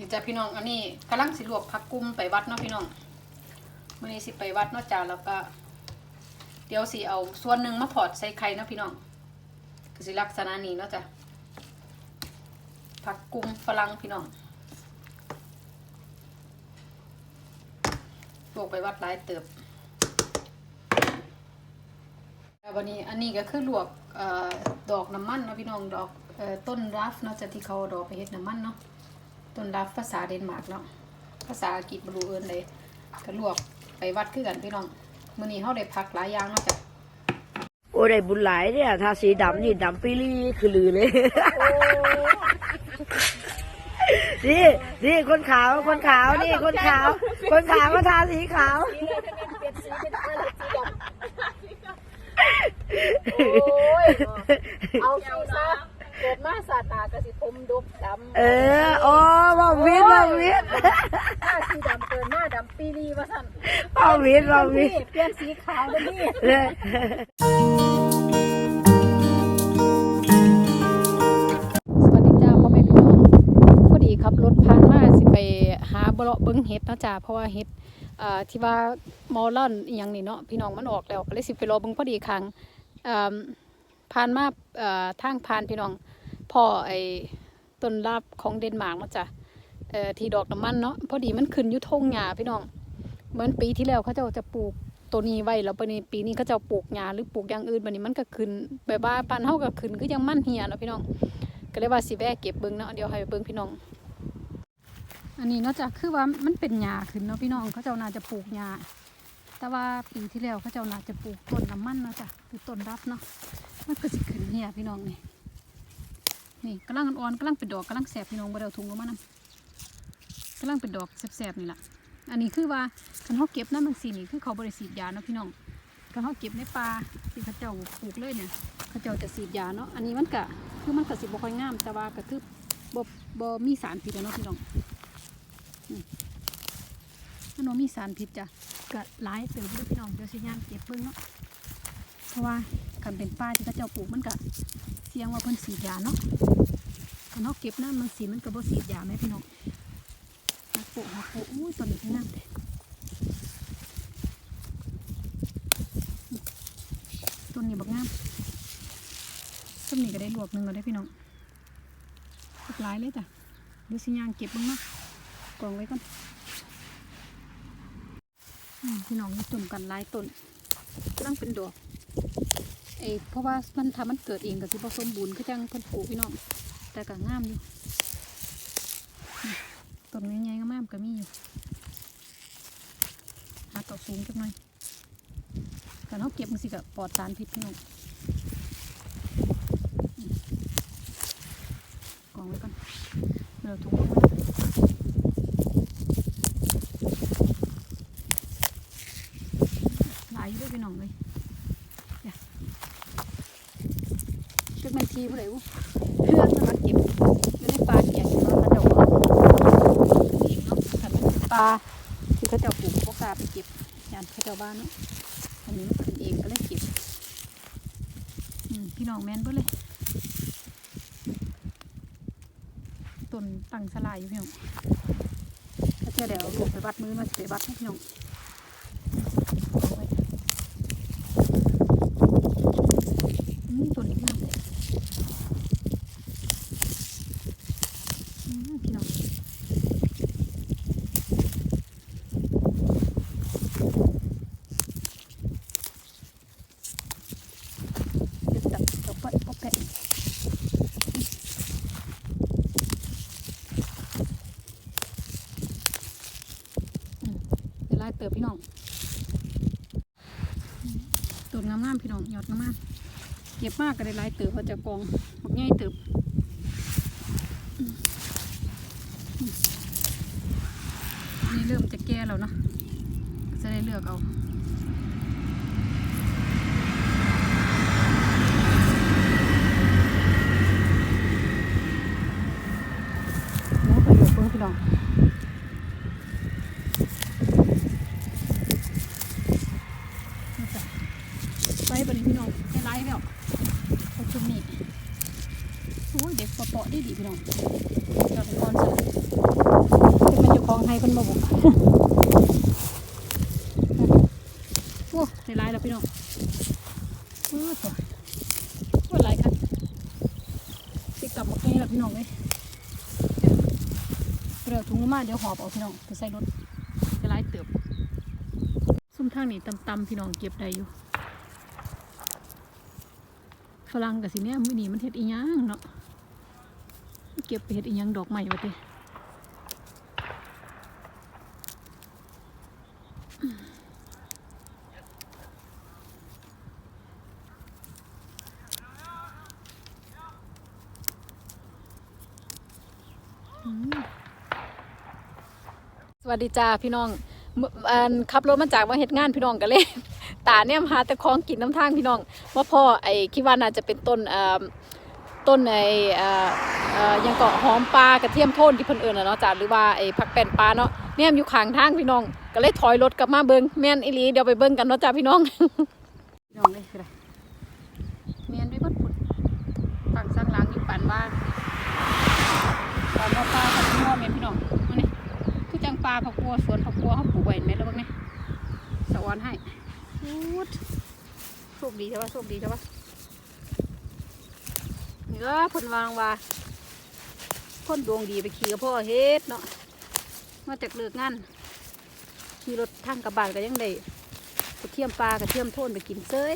นี่จ้ะพี่น้องอันนี้กำลังสิลวกผักกุ้มไปวัดเนาะพี่น้องมื้อนี้สิไปวัดเนาะจ้าแล้วก็ เดี๋ยวสิเอาส่วนหนึ่งมาถอดใส่ไข่เนาะพี่น้องก็สิลักษณะนี้เนาะจ้ะผักกุ้งฝรั่งพี่น้องลวกไปวัดหลายเติบแล้ววันนี้อันนี้ก็คือลวกอดอกน้ำมันเนาะพี่น้องดอกต้นรัฟเนาะจ้ะที่เขาดอกไปเฮ็ดน้ำมันเนาะ ต้นรัฟภาษาเดนมาร์กเนาะภาษาอังกฤษบ่รู้เอิ้นเลยก็ลวกไปวัดคือกันพี่น้องมื้อนี้เฮาได้ผักหลายอย่างเนาะจ้ะโอ้ได้บุญหลายเนี่ยทาสีดำนี่ดำปีรีคือลือเลยนี่นี่คนขาวคนขาวนี่คนขาว คนขาวก็ทาสีขาวเอาสิซะ เกิดมาสาตากระสิผมดกดำเออโอ้บอกวิทย์บอกวิทย์หน้าสีดำเกินหน้าดำปีรีว่าสั่นบอกวิทย์บอกวินี่ทย์เปลี่ยนสีขาวแล้วนี่เลยสวัสดีจ้าพ่อแม่พี่น้องพอดีขับรถผ่านมาสิไปหาบเลาะเบิ้งเห็ดเนาะจ้าเพราะว่าเห็ดเอ่อที่ว่ามอลลอนอหย่างนี้เนาะพี่น้องมันออกแล้วก็เลยสิไปรอเบิ้งพอดีครั้งเอ่อผ่านมาเอ่อทางผ่านพี่น้อง พ่อไอ้ต้นลาบของเดนมาร์กเนาะจ้ะเอ่อที่ดอกน้ำมันเนาะพอดีมันขึ้นอยู่ทงหญ้าพี่น้อง เหมือนปีที่แล้วเขาเจ้าจะปลูกตัวนี้ไว้แล้วปีนี้ปีนี้เขาเจ้าปลูกหญ้าหรือปลูกอย่างอื่นบัดนี้มันก็ขึ้นแบบว่าปานเฮาก็ขึ้นคือยังมันเหี่ยเนาะพี่น้อง ก็เลยว่าสิแวะเก็บเบิ้งเนาะเดี๋ยวให้เบิ้งพี่น้อง อันนี้เนาะจ้ะคือว่ามันเป็นหญ้าขึ้นเนาะพี่น้องเขาเจ้าน่าจะปลูกหญ้าแต่ว่าปีที่แล้วเขาเจ้าน่าจะปลูกต้นน้ำมันเนาะจ้ะคือต้นรับเนาะมันก็สิขึ้นเหี่ยพี่น้องนี่ นี่กำลังอ่อนๆกำลังเป็นดอกกำลังแสบพี่น้องบ่ได้เอาถุงลงมานำกำลังเป็นดอกแสบๆนี่แหละอันนี้คือว่าคันเขาเก็บน้ำมันสีนี่คือเขาบริสีดยาเนาะพี่น้องคันเขาเก็บในป่าที่เขาเจ้าปลูกเลยเนี่ยเขาเจ้าจะสีดยาเนาะอันนี้มันก็คือมันก็สิบ่ค่อยงามแต่ว่าก็คือบ่บ่มีสารพิษเนาะพี่น้องมันมีสารพิษจ้ะก็หลายเติบเลยพี่น้องเดี๋ยวสิย่างเก็บเบิ่งเนาะ ราะว่าคันเป็นป้าที่เขาเจ้าปลูกมันก็เสี่ยงว่าเพิ่นฉีดยาเนาะคันเฮาเก็บน้ำมันสีมันก็บ่ฉีดยาแม่พี่น้องหักโปะหักโปะอุ้ยต้นนี้คืองามแท้ต้นนี้บักงามส้มนี่ก็ได้ลวกหนึ่งก็ได้พี่น้องสักหลายเลยจ้ะดูสิยางเก็บบ้างนะกองไว้ก่อนพี่น้องจุ่มกันหลายต้นกำลังเป็นดอก เอเพราะว่ามันทำมันเกิดเองกับสิผสมบูรณ์คือจังเพิ่นปลูกพี่น้องแต่ก็งามอยู่ต้นใหญ่ๆงามก็มีอยู่หาต่อสูงจังหน่อยแต่เราเก็บมันสิกับปลอดสารพิษพี่น้องกองไว้ก่อนเดี๋ยวถุงลงไว้หลายอยู่ด้วยพี่น้องเลยเดี๋ยว ชีผู้ใดวุเพื่อนมาเก็บอยู่ในป่าเกียงเนาะเขาเจ้าเอาเองเนาะถ้ามันเป็นป่าที่เขาเจ้าปลูกพวกกาไปเก็บยานเขาเจ้าบ้านเนาะอันนี้มันขึ้นเองก็เลยเก็บอืมพี่น้องแม่นเบ่อเลยต้นตังสลายอยู่พี่น้องถ้าเที่ยวเดี๋ยวลงไปวัดมือมาสิไปวัดให้พี่น้องเอาไว้อืมต้นนี้งามเลยอืมพี่น้องเดี๋ยวตัดเอาไปเอาไป เดี๋ยเติบพี่น้องต้นงามๆพี่น้องยอดงามๆเก็บมากก็ได้ไล่เติบเขาจะกองบักง่ายเติบอืมอืมนี่เริ่มจะแก่แล้วเนาะจะได้เลือกเอาโอ้ประโยชน์เพิ่งพี่น้อง ไปบริพี่น้องให้ไล่แล้วขอบคุณนี่โอ้ยเด็กปอๆได้ดีพี่น้องเราเป็นก้อนสั เพิ่นมาบุก โอ้ในลายแล้วพี่น้องโอ้ตัวโอ้หลายคันสิกลับมาแค่แล้ว พี่น้องเลยเดี๋ยวถุงมาเดี๋ยวหอบออกพี่น้องไปใส่รถจะไล่เติบซุ่มทางนี้ตำๆพี่น้องเก็บได้อยู่ฝรั่งกับสิเนี่ยมือนีมันเห็ดอีหยังเนาะเก็บไปเห็ดอีหยังดอกใหม่วะเต้ วัสดีจ้าพี่น้องอันขับรถมาจากมาเฮ็ดงานพี่น้องกันเลย ตาเนี่ยหาแต่ของกินน้ำทางพี่น้องว่าพ่อไอ้คิดว่าน่าจะเป็นต้นอ่อต้นไอ้อ่อเอ่อยังเกาะหอมปลากระเทียมโทนที่เพิ่นเอิ้นนะเนาะจ้ะหรือว่าไอ้ผักแป้นปลาเนาะเนี่ยอยู่ข้างทางพี่น้อง ก็เลยถอยรถกลับมาเบิ่งแม่นอีลีเดี๋ยวไปเบิ่งกันเนาะจ้ะพี่น้องพี่น้องเลยคืออะไรแม่นด้วยบัดพุ่นฝั่งข้างหลังอยู่ปานว่าปานว่าปลากับพี่น้องแม่นพี่น้อง งปลาผักบัวสวนผักบัวเฮาปลูกไว้แม่นแล้วบิ่งนี่สะอนให้พูดโชคดีใช่ปะโชคดีใช่ปะนี่ก็ผลวางว่าคนดวงดีไปขี่กับพ่อเฮ็ดเนาะมาจากเลิกงานขี่รถทางกระบะก็ยังได้กระเทียมปลากระเทียมโทนไปกินเซย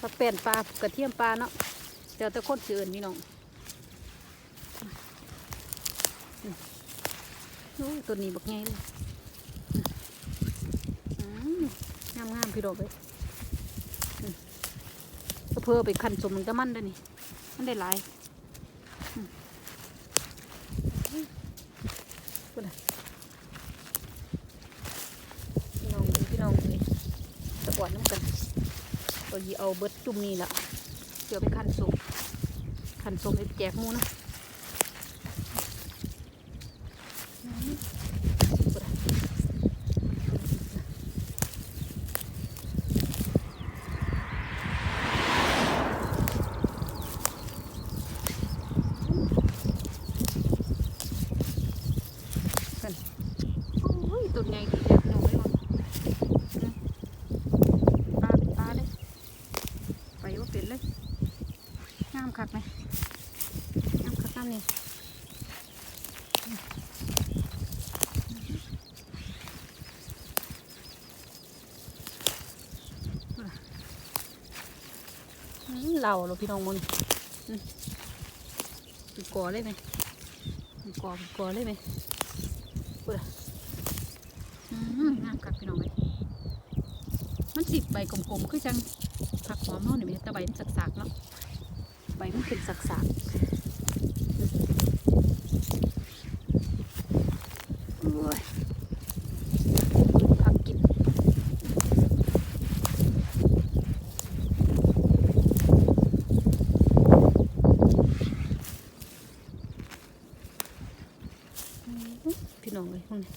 ปลาแป้นปลากระเทียมปลาเนาะเดี๋ยวแต่คนเสือนพี่น้องอืมโอ้ย ตัวนี้บักไงเลยงามงามๆพี่ดอกเลยก็เพื่อไปคันสมมันก็มันได้นี่ มันได้หลายพี่น้องพี่น้องเลยตะกวนน้ำกัน ตัวยีเอาเบิร์ดจุ่มนี่ละเดี๋ยวไปคันสมคันสมไปแจกมูนะอืมพูดอะ กันโอ้ย ตัวใหญ่ดีเลยหนูไม่หมดปลาปลาเลยไปว่าเป็นเลยงามคักไหมงามคักงามนี่เหล่าเราพี่น้องมันอืมเป็นกอเลยไหมเป็นกอกอเลยไหมอืม งามคักพี่น้องเลยมันสิใบกลมๆคือจังผักหอมเนาะนี่แม่แต่ใบมันสักๆเนาะใบมันเป็นสักๆโอ้ยผักกินอืมพี่น้องเลยพวกนี้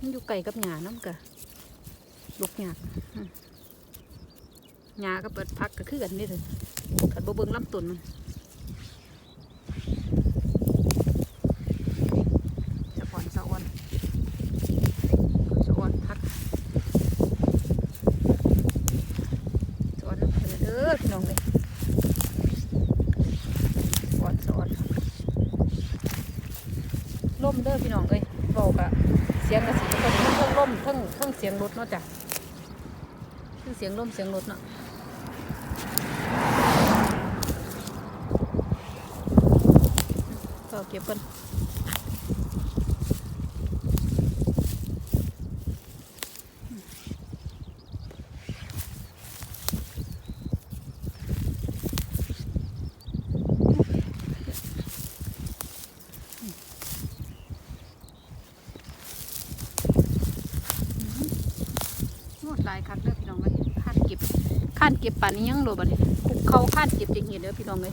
มันอยู่ไกลกับหญ้าน้ำกะลกหญ้าอืมหญ้าก็เปิดพักก็คือกันนี่เลยขัดบ่เบิ่งลำต้นมันสะอ่อนสะอ่อนสะอ่อนพักสะอ่อนน้ำเพิ่นเด้อพี่น้องเลยสะอ่อนสะอ่อนล่มเด้อพี่น้องเลยบอกอะ เสียงกระสีทั้งเครื่องล่มทั้งทั้งเสียงรถเนาะจ้ะทั้งเสียงล่มเสียงรถเนาะก็เก็บกันโหดหลายคักเด้อพี่น้องเลยข้านเก็บข้านเก็บป่านนี้ยังโหลบัดนี้คุกเขาข้านเก็บจะเห็นเด้อพี่น้องเลย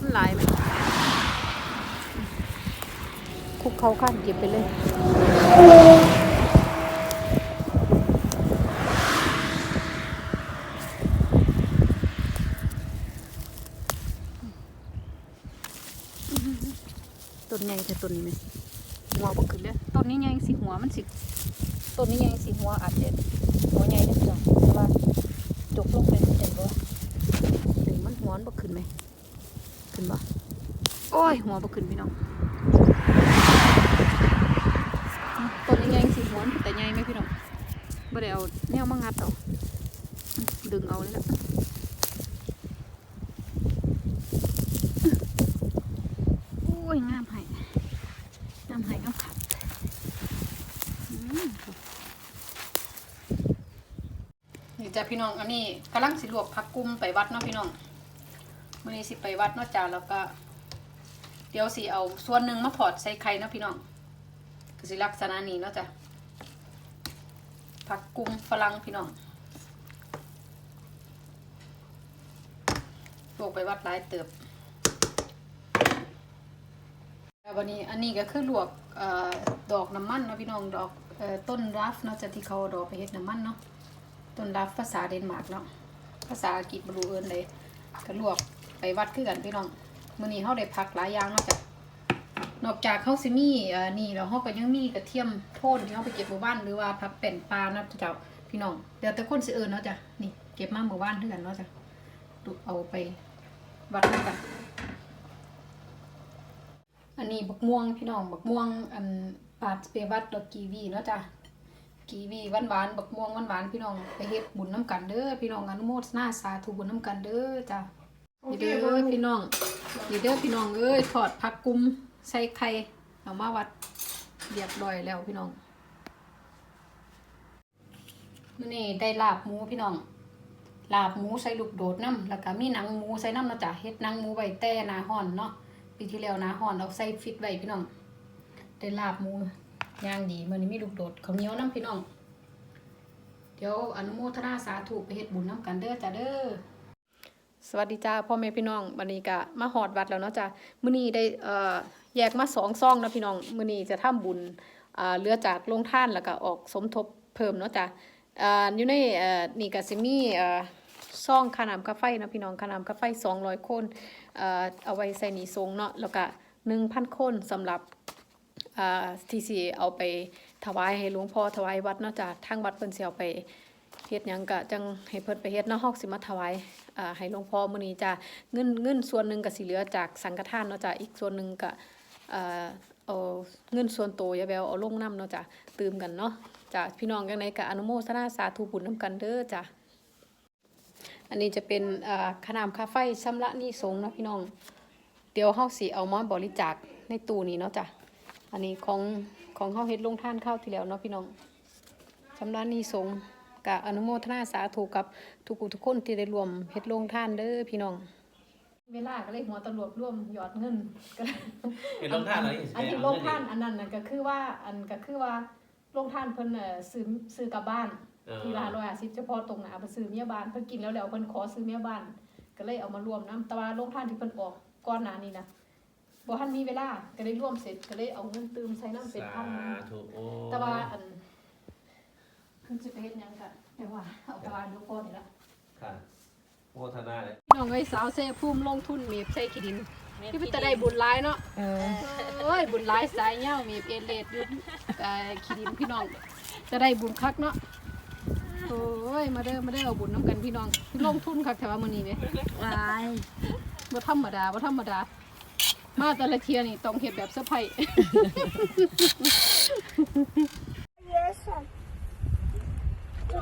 มันหลายไหมคุกเขาข้านเก็บไปเลยต้นใหญ่แต่ต้นนี้ไหมหัวบ่ขึ้นเลยต้นนี้ใหญ่สิหัวมันสิต้นนี้ใหญ่สิหัวอาจจะหัวใหญ่เด้อจ้ะแต่ว่า จกลงไปเห็นบ่ถึงมันหัวมันบ่ขึ้นไหมขึ้นบ่โอ้ยหัวบ่ขึ้นพี่น้องต้นนี้ใหญ่สิหัวมันแต่ใหญ่ไหมพี่น้องบ่ได้เอาแนวมางัดเอาดึงเอาเลยละ โอ้ยงามไห้งามไห้งามขัดอืมนี่ จ้ะพี่น้อง อันนี้กำลังสิลวกผักกุ้มไปวัดเนาะพี่น้องมื้อนี้สิไปวัดเนาะจ้าแล้วก็ เดี๋ยวสิเอาส่วนหนึ่งมาพอดใส่ไข่เนาะพี่น้องก็สิลักษณะนี้เนาะจ้ะผักกุ้มฝรั่งพี่น้องลวกไปวัดหลายเติบวันนี้อันนี้ก็คือลวกอดอกน้ำมันเนาะพี่น้องดอกอต้นรัฟเนาะจาที่เขาดอกไปเฮ็ดน้ำมันเนาะ ต้นรัฟภาษาเดนมาร์กเนาะภาษาอังกฤษบรูเอินเลยก็ลวกไปวัดคือกันพี่น้องมื้อนี้เฮาได้พักหลายอย่างเนาะจ้ะนอกจากเขาสิมีเอ่อนี่แล้วเฮาก็ยังมีกระเทียมโทนที่เฮาไปเก็บหมู่บ้านหรือว่าผักเป็นปลาเนาะเจ้าพี่น้องเดี๋ยวแต่คนสิเอิ้นเนาะจ้ะนี่เก็บมาหมู่บ้านคือกันเนาะจ้ะดูเอาไปวัดกันอันนี้บักม่วงพี่น้องบักม่วงอันปาดเปวัดดอกกีวีเนาะจ้ะ กีวีหวานหวานๆบักม่วงหวานหวานๆพี่น้องไปเฮ็ดบุญน้ำกันเด้อพี่น้องอนุโมทนาสาธุบุญน้ำกันเด้อจ้ะนี่เด้อพี่น้องนี่เด้อพี่น้องเอ้ยทอดผักกุมใส่ไข่เอามาวัดเรียบร้อยแล้วพี่น้องมื้อนี้ได้ลาบหมูพี่น้องลาบหมูใส่ลูกโดดน้ำแล้วก็มีหนังหมูใส่น้ำเนาะจ้ะเฮ็ดหนังหมูไว้แต่หนาฮ้อนเนาะปีที่แล้วหนาฮ้อนเอาใส่ฟิตไว้พี่น้องได้ลาบหมู ย่างดีมื้อนี้มีลูกโดดเขาเหนียวน้ำพี่น้อง เดี๋ยวอนุโมทนาสาธุไปเฮ็ดบุญน้ำกันเด้อจ้ะเด้อสวัสดีจ้าพ่อแม่พี่น้องวันนี้ก็มาฮอดวัดแล้วเนาะจ้ะมื้อนี้ได้เอ่อแยกมาสองซองนะพี่น้องมื้อนี้จะทำบุญอ่าเหลือจากโรงท่านแล้วก็ออกสมทบเพิ่มเนาะจ้ะอ่าอยู่ในเอ่อนี่ก็สิมีเอ่อซองค่าน้ำค่าไฟนะพี่น้องค่าน้ำค่าไฟ200คนเอ่อเอาไว้ใส่หนีทรงเนาะแล้วก็1,000คนสำหรับ ที่สิเอาไปถวายให้หลวงพ่อถวายวัดเนาะจ้ะทางวัดเพิ่นสิเอาไปเฮ็ดหยังก็จังให้เพิ่นไปเฮ็ดเนาะเฮาสิมาถวายอ่าให้หลวงพ่อมื้อนี้จ้ะเงินเงินส่วนหนึ่งก็สิเหลือจากสังฆทานเนาะจ้ะอีกส่วนหนึ่งก็อ่าเอาเงินส่วนโตวยาแววเอาลงนํเนาะจ้ะตื่มกันเนาะจ้ะพี่น้องจังไดก็อนุโมทนาสาธุบุญนํกันเด้อจ้ะอันนี้จะเป็นอ่าขนามค่าไฟชำระหนี้สงฆ์นะพี่น้อง เดี๋ยวเฮาสิเอามาบริจาคในตู้นี้เนาะจ้ะ อันนี้ของของเฮาเฮ็ดลงท่านข้าวที่แล้วเนาะพี่น้องชำระหนี้สงฆ์กะอนุโมทนาสาธุกับทุกผู้ทุกคนที่ได้รวมเฮ็ดลงท่านเด้อพี่น้อง เวลาก็เลยหัวตำรวจร่วมหยอดเงินก็เป็นลงท่านอะไรอันที่ลงท่านอันนั้นน่ะก็คือว่าอันก็คือว่าลงท่านเพิ่นเอ่อซื้อซื้อกลับบ้านทีละร้อยห้าสิบเฉพาะตรงหนาเพิ่นซื้อเมียบ้านเพิ่นกินแล้วแล้วเพิ่นขอซื้อเมียบ้าน ก็เลยเอามารวมน้ำแต่ว่าโรงทานที่เพิ่นออกก่อนหน้านี้นะ บ่ทันมีเวลาก็เลยรวมเสร็จก็เลยเอาเงินตืมใส่น้ำเป็นพันหนึ่งถูกโอ้แต่ว่าอันเพิ่นสิไปเฮ็ดหยังก็แต่ว่าเอาไปว่าดูก่อนนี่ล่ะค่ะโมทนาเลย พี่น้องเอ้ยสาวเซ่ภูมิลงทุนเมีบใส่ขี้ดินที่เป็นตะได้บุญหลายเนาะเออเอ้ยบุญหลายสายเหย้ามีเอเลดอยู่เอ่อขี้ดินพี่น้องจะได้บุญคักเนาะโอ้ยมาเด้อมาเด้อเอาบุญน้ำกันพี่น้องลงทุนคักแต่ว่ามื้อนี้เว้ยวายบ่ธรรมดาบ่ธรรมดา มาแต่ละเทียนี่ต้องเฮ็ดแบบเซอร์ไพรส์เอ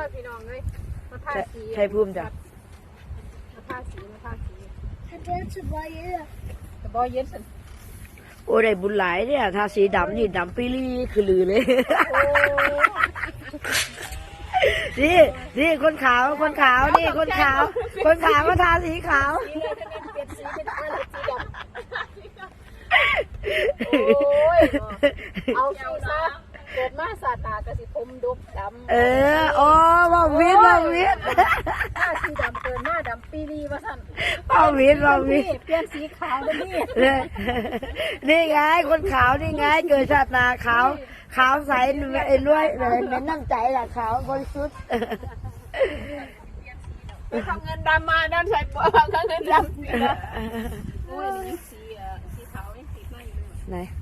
อพี่น้องเอ้ยมาทาสีใช่ภูมิจ้ะมาทาสีมาทาสี Het is te waaien. แต่บ่เย็นซั่นโอ้ได้บุญหลายเนี่ยทาสีดำนี่ดำปีลี่คือลือเลยนี่นี่คนขาวคนขาวนี่คนขาว คนขาวก็ทาสีขาว โอ้ ยเอาสิซะเกิดมาสาตากระสิผมดกดำเออโอ้ว่าวิทย์ว่าวิทย์หน้าสีดำเกินหน้าดำปีรีว่าสั่นว่าวิทย์ว่าวิทย์นี่เปลี่ยนสีขาวแล้วนี่เนี่ยนี่ไงคนขาวนี่ไงเกิดชาตินาขาวขาวใสเอ็นด้วยเลยเป็นน้ำใจแหละขาวบริสุทธิ์ไปทำเงินดำมาด้านใส่ปัวทำเงินดำนี่นะโอ้ยนี่สีเอ่อสีขาว ไหน